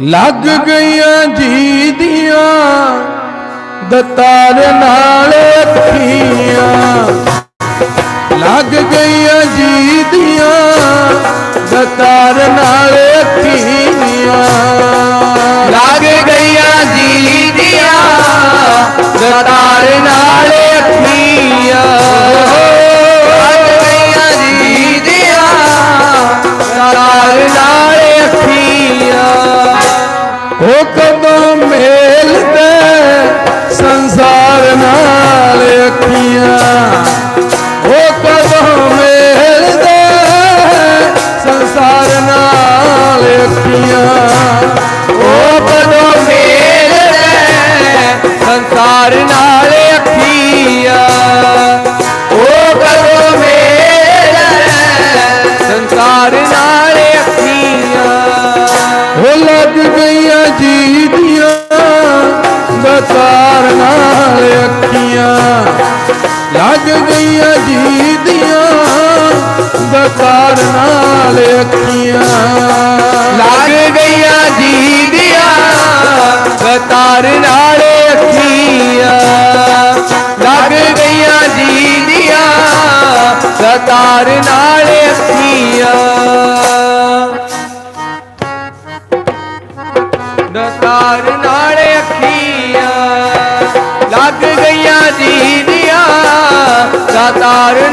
ਲੱਗ ਗਈਆਂ ਜੀ ਦੀਆਂ ਦਤਾਰ ਨਾਲ ਅੱਖੀਆਂ ਲੱਗ ਗਈਆਂ ਜੀ ਦੀਆਂ ਦਤਾਰ ਨਾਲ ਮੇਲਦੇ ਸੰਸਾਰ ਨਾਲ ਅੱਖੀਆਂ। ਉਹ ਕਦੋਂ ਮੇਲਦੇ ਸੰਸਾਰ ਨਾਲ ਅੱਖੀਆਂ। ਉਹ ਕਦੋਂ ਮੇਲਦੇ ਸੰਸਾਰ ਨਾਲ ਅੱਖੀਆਂ। ਉਹ ਕਦੋਂ ਮੇਲਦੇ ਸੰਸਾਰ ਨਾਲ ਅੱਖੀਆਂ। ਉਹ ਲੱਗ ਗਈਆਂ ਜੀ ਦੀਆਂ ਨਾਲ ਅੱਖੀਆਂ ਲੱਗ ਗਈਆਂ ਜੀ ਦੀਆਂ ਦਤਾਰ ਨਾਲ ਅੱਖੀਆਂ। ਲੱਗ ਗਈਆਂ ਜੀ ਦੀਆਂ ਦਤਾਰ ਨਾਲ ਅੱਖੀਆਂ। ਲੱਗ ਗਈਆਂ ਜੀ ਦੀਆਂ ਦਤਾਰ ਨਾਲ ਅੱਖੀਆਂ। ਦਤਾਰ ਨਾਲ ਅੱਖੀਆਂ